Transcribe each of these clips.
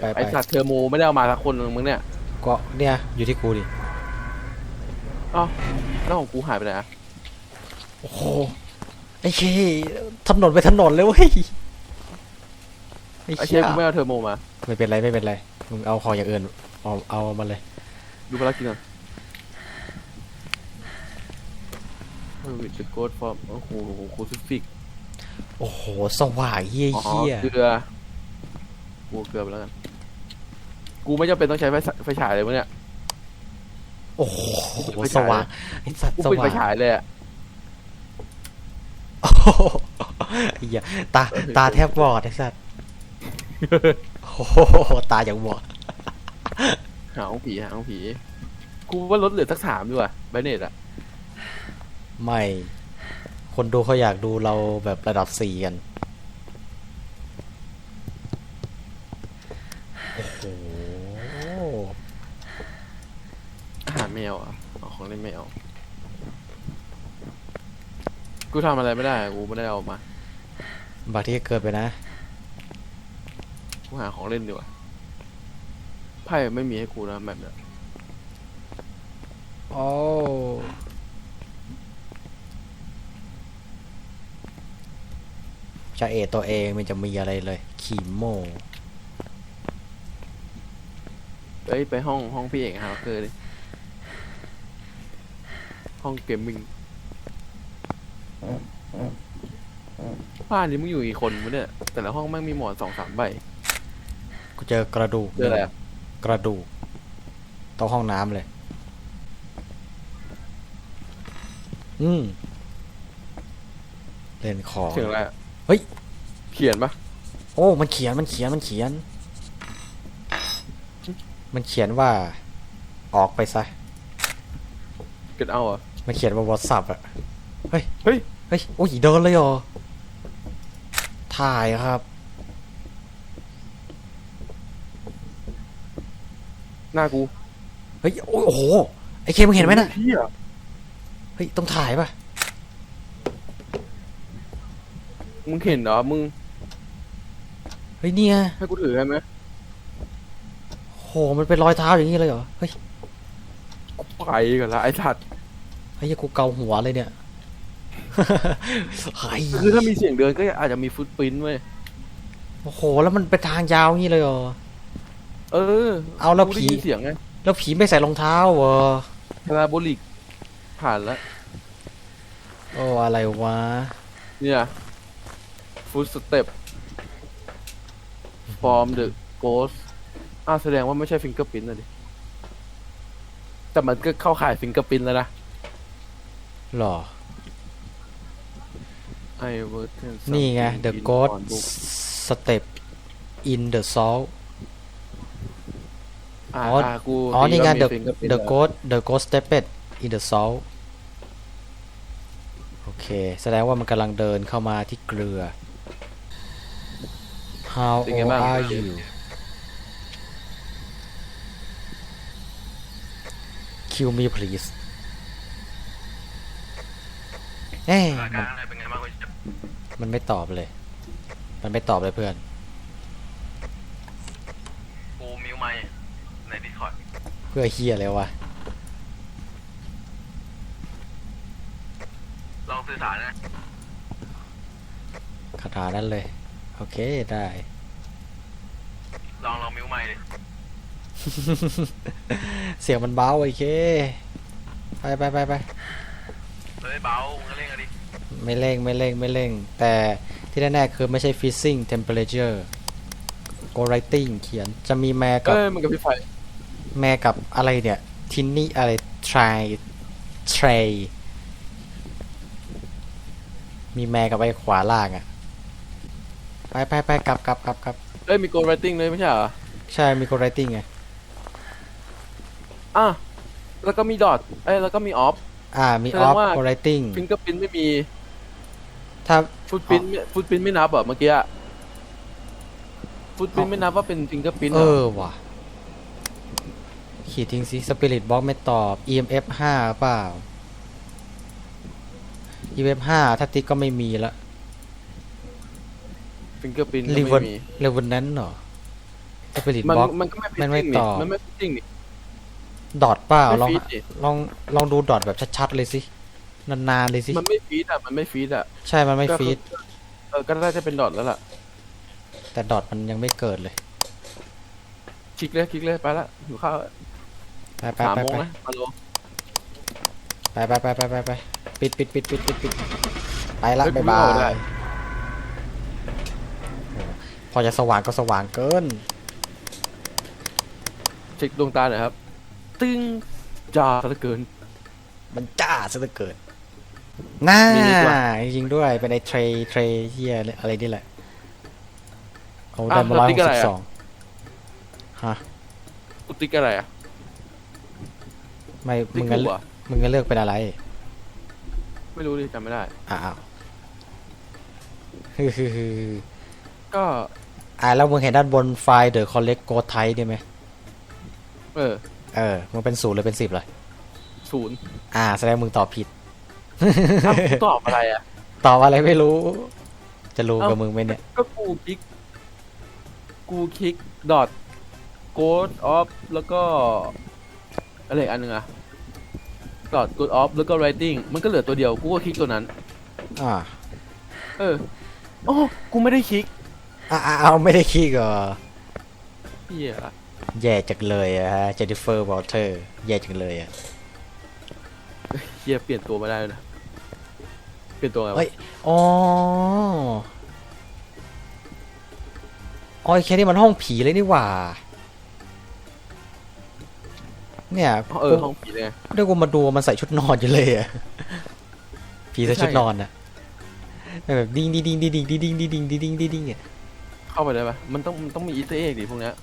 ไปไปไปไปไปไอไปสัตว์เทอร์โมไม่ได้เอามาสักคนหนึ่งมึงเนี่ยก็เนี่ยอยู่ที่กูดิอ๋อแล้วของกูหายไปไหนอะโอ้โหไอ้เคถนนไปถนนเลยเว้ยไอ้ไอเชเชี่ฟยกูไม่เอาเทอร์โมมาไม่เป็นไรไม่เป็นไรมึงเอาของอย่างอื่นเอาเอามาเลยดูภารกิจก่อนเออวิดโกดฟอร์มโอ้โหโคซิฟิกโอ้โหสว่างเฮี้ยอ๋อเฮี้ยเกลือกูเอาเกลือไปแล้วกัน กูไม่จำเป็นต้องใช้ไฟฉไฟฉายเลยวะเนี่ย โอ้โหไปฉายสว่างไอ้สัตว์กูสปิดว่าไฟงฉายเลยอะ โอ้โหไอ้เหี้ยตาตาแทบบอดไอ้สัตว์โอ้โหตาอย่างบอดหาของผีหาของผี กูว่าลดเหลือสักสามดีกว่าไบเนตอะไม่ คนดูเขาอยากดูเราแบบระดับสี่กันโอ้โห อาหารแมวอะ เอาของเล่นแมวกูทำอะไรไม่ได้ กูไม่ได้เอามา บางทีก็เกิดไปนะ กูหาของเล่นดีกว่า ไพ่ไม่มีให้กูนะแบบเนี้ยโอ้จะเอตัวเองมันจะมีอะไรเลย ขีโมเอ้ยไปห้องห้องพี่เอกฮาร์เกอร์ดิ ห้องเกมมิ่งบ้านนี้มึงอยู่กี่คนวะเนี่ย แต่ละห้องแม่งมีหมอนสองสามใบ กูเจอกระดูกเจออะไรอะกระดูกตรงห้องน้ำเลย อืมเล่นของ เสียงอะไรอะเฮ้ย เขียนปะโอ้ มันเขียน มันเขียน มันเขียน มันเขียนว่า ออกไปซะ เกิดเอาเหรอะ มันเขียนว่าวอทสับอะเฮ้ย เฮ้ย เฮ้ย โอ้ยเดินเลยเหรอ ถ่ายครับ หน้ากูเฮ้ยโอ้ย โอ้โห ไอเคมึงเห็นไหมน่ะ เหี้ยเฮ้ย ต้องถ่ายป่ะ มึงเห็นเหรอ มึงเฮ้ยเนี่ยให้กูถือได้ไหมโห มันเป็นรอยเท้าอย่างนี้เลยเหรอ เฮ้ย ไปก่อนละไอ้สัตว์ เฮ้ยกูเกาหัวเลยเนี่ยเฮ้ยคือถ้ามีเสียงเดินก็อาจจะมีฟุตปรินท์เว้ยโอ้โห แล้วมันเป็นทางยาวอย่างนี้เลยเหรอ เออ เอาแล้วกูได้ผียินเสียงไง แล้วผีไม่ใส่รองเท้าเหรอพาราโบลิก ผ่านแล้วโอ้อะไรวะ เนี่ยฟุตสเต็ปฟอร์มเดอะโกสอ้าวแสดงว่าไม่ใช่ฟิงเกอร์พินนะดิ แต่มันก็เข้าข่ายฟิงเกอร์พินแล้วนะ หรอไอเวอร์เทนนี่ไง The Ghost Step in the Salt อ่าอ๋ออ่ากูอ๋อ นี่ไงตี The ว่ามี fingerprint The แล้ว Ghost The Ghost Stepped in the Salt โอเค แสดงว่ามันกำลังเดินเข้ามาที่เกลือ How เป็นไง old บ้าง are you Kill me please เอ๊ะมันเป็นไงบ้างเว้ยมันไม่ตอบเลย มันไม่ตอบเลยเพื่อน กูมิวไมค์ในดิสคอร์ดเพื่อเฮียอะไรวะ ลองสื่อสารนะคาถานั้นเลย โอเคได้ ลองลองมิวไมค์ดิ เสียงมันเบาไอ้เค ไปไปไปไป เฮ้ยเบามึงก็เล่นกันดิไม่เร่งไม่เร่งไม่เร่ง แต่ที่แน่ๆคือไม่ใช่ freezing temperature go writing เขียนจะมีแม่กับเอ้ยมันกับพี่ไฟแม่กับอะไรเนี่ยทินนี่อะไร try tray มีแม่กับไอ้ขวาล่างอะไปไปไปกลับกลับกลับกลับเอ้ยมีโกลไรติ้งเลยไม่ใช่เหรอใช่มี go writing ไงอะแล้วก็มีดอทเอ้ยแล้วก็มีออฟ อ่ามีแสดง off ว่า go writing ฟิงเกอร์พินไม่มีถ้า ฟุตพินฟุตพินไม่นับเหรอเมื่อกี้อะฟุตพินไม่นับว่าเป็นฟิงเกอร์พินเออว่ะ ขีดทิ้งสิ Spirit Box ไม่ตอบ EMF 5เปล่า EMF 5ถ้าติ๊กก็ไม่มีละฟิงเกอร์พินก็รีไม่เวนมีเรเวนนั้นเหรอสปิริตมันบ็อก มันก็ไม่มันไม่ฟิตติ้งต่อมันไม่ฟิตติ้งนี่ ดอทเปล่าลไม่องฟีดดิ ลองลองดูดอทแบบชัดๆเลยสินานๆเลยสิมันไม่ฟีดอะ มันไม่ฟีดอะใช่มันไม่ก็คือฟีดเออก็น่าจะเป็นดอทแล้วล่ะ แต่ดอทมันยังไม่เกิดเลยคลิกเลยคลิกเลยไปละอยู่ข้าวไปไปสามไปโมงไป นะฮัลโหลไปไปไปไปไปไปปิดปิดปิดปิดปิดปิดไปละเฮ้ยบ๊ายกูไม่บาออกได้ยโอ้พอจะสว่างก็สว่างเกินเช็คดวงตาหน่อยครับ ตึ้งจ้าเหลือเกิน มันจ้าซะเหลือเกินน่ามีดีกว่า จริงๆด้วย เป็นไอ้เทรเทรเฮียอะไรนี่แหละโอ้อ้าวได้มาร้อยแล้วติ๊หกกอะไรสิบอะสองฮะกูติ๊กอะไรอะไม่ติ๊มึกงก็ถูเลืกอกอะมึงก็เลือกเป็นอะไรไม่รู้ดิจำไม่ได้ อ้าวคือคือคือก็อ่าแล้วมึงเห็นด้านบนไฟล์ The Collect Go Type ได้ไหมเออ เออ มึงเป็นศูนย์หรือเป็นสิบเลย ศูนย์อ่า แสดงมึงตอบผิดอ้าวกูตอบอะไรอะ ตอบอะไรไม่รู้ จะรู้เอ้ากับมึงไหมเนี่ย ก็กูคลิก กูคลิกดอทโกดออฟแล้วก็ อะไรอีกอันหนึ่งอะดอทโกดออฟแล้วก็ writing มันก็เหลือตัวเดียว กูก็คลิกตัวนั้น อ่าเออโอ้กูไม่ได้คลิกอ่าอ่าเอาไม่ได้ขี้ก็เฮีย แย่จังเลยอะฮะเจนนิเฟอร์วอลเตอร์ แย่จังเลยอะเฮียเปลี่ยนตัวไม่ได้เลยนะ เปลี่ยนตัวไงวะเฮ้ยอ๋ออ๋อไอ้แค่นี้มันห้องผีเลยนี่หว่า เนี่ยเออห้องผีเลยไงเรียกว่ามาดูมันใส่ชุดนอนอยู่เลยอะผีใส่ชุดนอนอะแบบดิ้งดิ้งดิ้งดิ้งดิ้งดิ้งดิ้งดิ้งดิ้งดิ้งดิ้งดิ้งอะเข้าไปได้ปะมันต้องมันต้องมีอีสเตอร์เอ็กดิพวกเนี้ย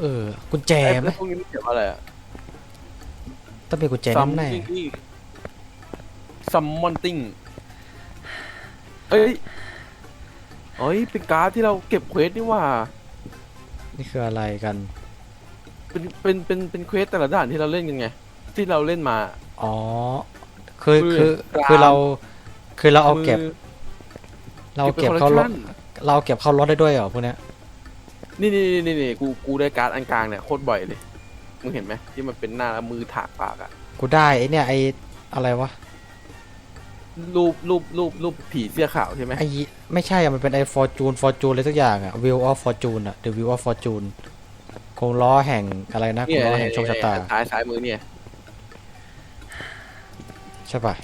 เออกุญแจไอ้ไหมพวกนี้มันเกี่ยวกับอะไรอะต้องเป็นกุญแจซัมแน่ติงซัมมอนติงเอ้ยเอ้ยเป็นการ์ดที่เราเก็บเควสนี่หว่า ๆนี่คืออะไรกันเป็นเป็นเป็นเป็นเควสแต่ละด่านที่เราเล่นกันไง ที่เราเล่นมา อ๋อคือมือคือกลางคือเรา คือเราเอาเก็บ มือเราเก็บเข้ารถ เราเก็บเข้ารถได้ด้วยเหรอพวกเนี้ย นี่นี่นี่นี่กูกูได้การ์ดอันกลางเนี่ยโคตรบ่อยเลยมึงเห็นไหมที่มันเป็นหน้าแล้วมือถากปากอะกูได้ไอเนี่ยไออะไรวะรูปรูปรูปรูปผีเสื้อขาวใช่ไหมไอไม่ใช่อะมันเป็นไอฟอร์จูนฟอร์จูนอะไรสักอย่างอะ Wheel of Fortune อะ The Wheel of Fortune คงล้อแห่งอะไรนะคเนี่งยล้อแห่งโชคชะตาอันซ้ายซ้ายมือเนี่ยใช่ป่ะ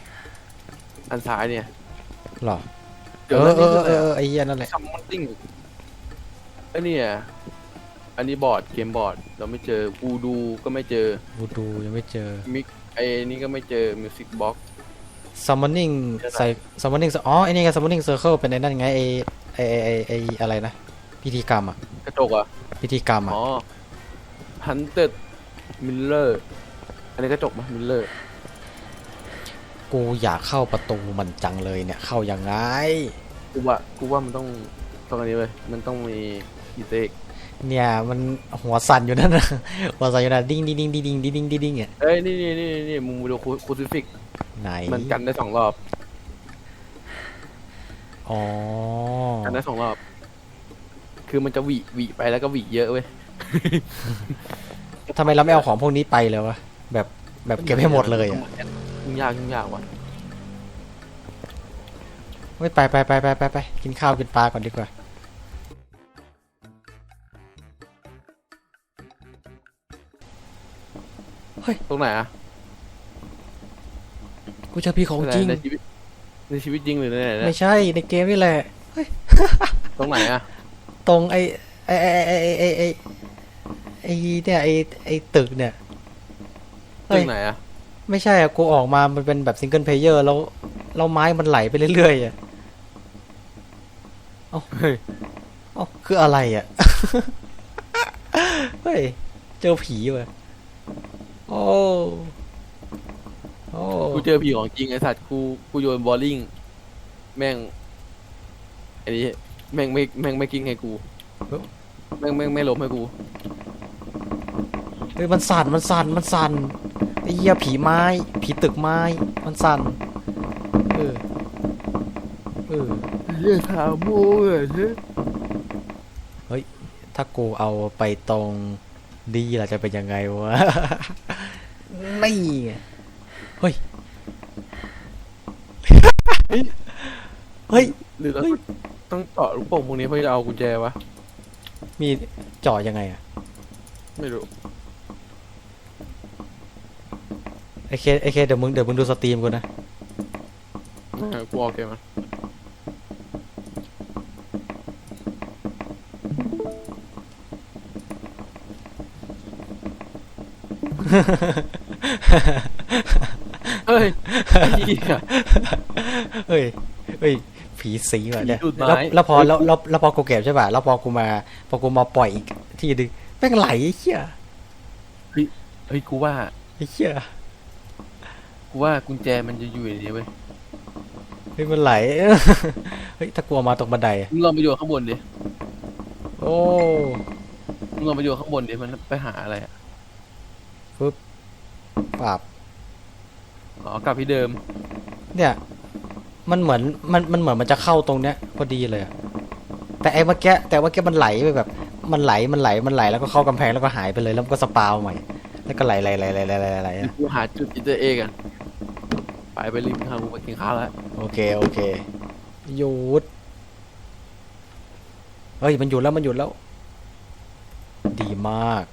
อันซ้ายเนี่ยหรอเดี๋เอยวอเอนี่อคือเออะไรอเออไอเหี้ยนั่นแหละซัมมอนติ้ง ไอ้เนี่ยอันนี้บอร์ดเกมบอร์ดเราไม่เจอกูดูก็ไม่เจอวูดูยังไม่เจอ มิกไอ้นี่ก็ไม่เจอมิวสิกบ็อก Summoning เจออะไรใส่ Summoning อ๋อไอนี่ไง Summoning Circle เป็นไอนั่นไงไอไอไอไอไออะไรนะ พิธีกรรมอะกระจกอะพิธีกรรมอะอ๋อฮันเต็ดมิลเลอร์อันนี้กระจกมั้ยมิลเลอร์กูอยากเข้าประตูมันจังเลยเนี่ย เข้ายังไง กูว่ากูว่ามันต้องต้องอันนี้เลยมันต้องมี อีเต็กเนี่ยมันหัวสั่นอยู่นั่นนะหัวสั่นอยู่นั่นดิ้งดิ้งดิ้งดิ้งดิ้งดิ้งดิ้งดิ้งอะเอ้ยนี่นี่นี่นี่มึงดูคูซิฟิกไหนมันกันได้สองรอบอ๋อกันได้สองรอบ คือมันจะหวีหวีไปแล้วก็หวีเยอะเว้ยทำไมเราไม่เอาของพวกนี้ไปเลยวะแบบแบบเก็บให้หมดเลยอะยุ่งยากยุ่งยากว่ะไม่ไปไปไปไปไปไปกินข้าวกินปลาก่อนดีกว่า ตรงไหนอะกูเจอพี่ของจริง ในชีวิตในชีวิตจริงหรือในไหนเนี่ยไม่ใช่ในเกมนี่แหละ ตรงไหนอะตรงไอไอไอไอไอไอไอเนี่ยไอไอตึกเนี่ยตเฮ้รยงไหนอะไม่ใช่อะกูออกมามันเป็นแบบซิงเกิลเพลเยอร์แล้วแล้วไม้มันไหลไปเรื่อยๆอะเฮ้ยเอ๋อคืออะไรอะ เฮ้ย เจอผีว่ะ โอ้โอ้กูเจอผีของจริงไอ้สัตว์กูกูโยนบอลลิงแม่งไอ้นี่แม่งไม่แม่งไม่กิ้งให้กูแม่งแม่งไม่ล้มให้กูเฮ้ยมันสั่นมันสั่นมันสั่นไอ้เหี้ยผีไม้ ผีตึกไม้ มันสั่นเออเออเรียกถามโมเลยถ้ากูเอาไปตรงดีล่ะจะเป็นยังไงวะ นี่ไงเฮ้ย เฮ้ย หรือเราเฮ้ยต้องเจาะลูกโป่งพวกนี้เพื่อจะเอากุญแจวะ มีจ่อยังไงอะไม่รู้ไอเคไอเคเดี๋ยวมึงเดี๋ยวมึงดูสตรีมกูนะอ่ากูออกเกมมาเฮ้ยไอ้ เหี้ย เฮ้ยเฮ้ยผีสิงว่ะเนี่ยผีดูดไม้ แล้วแล้วพอแล้วแล้วแล้วพอกูเก็บใช่ป่ะแล้วพอกูมา พอกูมาปล่อยอีกทีนึงแม่งไหลไอ้เหี้ยเฮ้ยกูว่าไอ้เหี้ยกูว่ากุญแจมันจะอยู่ในนี้เว้ยเฮ้ยมันไหล เฮ้ยถ้ากลัวมาตรงบันไดอะมึงลองไปอยู่ข้างบนดิโอ้มึงลองไปอยู่ข้างบนดิมันไปหาอะไรอะป ราบอ๋อกลับที่เดิม เนี่ย มันเหมือนมันมันเหมือนมันจะเข้าตรงเนี้ยพอดีเลยอะแต่ไอ้เมื่อกี้แต่เมื่อกี้มันไหลไปแบบ มันไหลมันไหลมันไหลแล้วก็เข้ากำแพงแล้วก็หายไปเลยแล้วมันก็สปาวใหม่แล้วก็ไหลไหลไหลไหลไหลไหลไหลเดี๋ยวอะกูหาจุดอินเตอร์เอกันไปไปริมทางกูไปกินข้าวแล้วโอเคโอเคหยุดเฮ้ยมันหยุดแล้วมันหยุดแล้ว ดีมาก